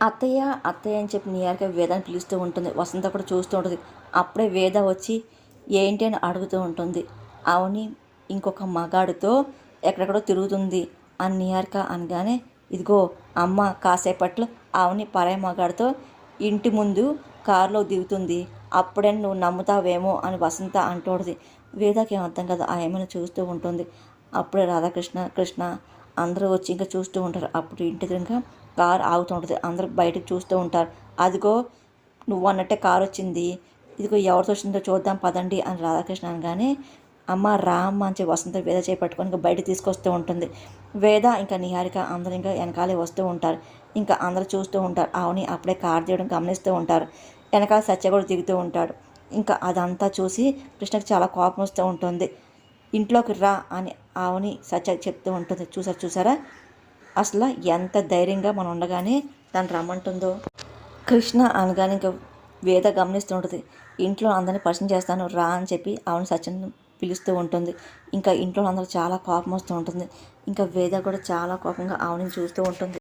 అత్తయ్య అత్తయ్య అని చెప్పి నియర్గా వేదాన్ని పిలుస్తూ ఉంటుంది. వసంత కూడా చూస్తూ ఉంటుంది. అప్పుడే వేద వచ్చి ఏంటి అని అడుగుతూ ఉంటుంది. అవని ఇంకొక మగాడితో ఎక్కడెక్కడో తిరుగుతుంది అని నియర్గా అనగానే ఇదిగో అమ్మ కాసేపట్లో అవని పరాయి మగాడితో ఇంటి ముందు కారులో దిగుతుంది. అప్పుడే నువ్వు నమ్ముతావేమో అని వసంత అంటూడది వేదాకి ఏం అర్థం కదా. ఆ ఏమైనా చూస్తూ ఉంటుంది. అప్పుడే రాధాకృష్ణ కృష్ణ అందరూ వచ్చి ఇంకా చూస్తూ ఉంటారు. అప్పుడు ఇంటి దగ్గర కార్ ఆగుతూ ఉంటుంది. అందరూ బయటకు చూస్తూ ఉంటారు. అదిగో నువ్వు అన్నట్టే కార్ వచ్చింది. ఇదిగో ఎవరితో వచ్చిందో చూద్దాం పదండి అని రాధాకృష్ణ అనగానే అమ్మ రామ్మ అని చెప్పి వసంత వేద చేపట్టుకొని ఇంకా బయట తీసుకొస్తూ ఉంటుంది. వేద ఇంకా నిహారిక అందరూ ఇంకా వెనకాలే వస్తూ ఉంటారు. ఇంకా అందరూ చూస్తూ ఉంటారు. ఆవుని అప్పుడే కార్ తీయడం గమనిస్తూ ఉంటారు. వెనకాల సత్య కూడా దిగుతూ ఉంటాడు. ఇంకా అదంతా చూసి కృష్ణకి చాలా కోపం వస్తూ ఉంటుంది. ఇంట్లోకి రా అని ఆవుని సత్య చెప్తూ ఉంటుంది. చూసారు చూసారా? అసలు ఎంత ధైర్యంగా మనం ఉండగానే తను రమ్మంటుందో. కృష్ణ అనగానే ఇంకా వేద గమనిస్తూ ఉంటుంది. ఇంట్లో అందరిని పరిచయం చేస్తాను రా అని చెప్పి ఆవుని సత్యం పిలుస్తూ ఉంటుంది. ఇంకా ఇంట్లో అందరూ చాలా కోపం వస్తూ ఉంటుంది. ఇంకా వేద కూడా చాలా కోపంగా ఆవుని చూస్తూ ఉంటుంది.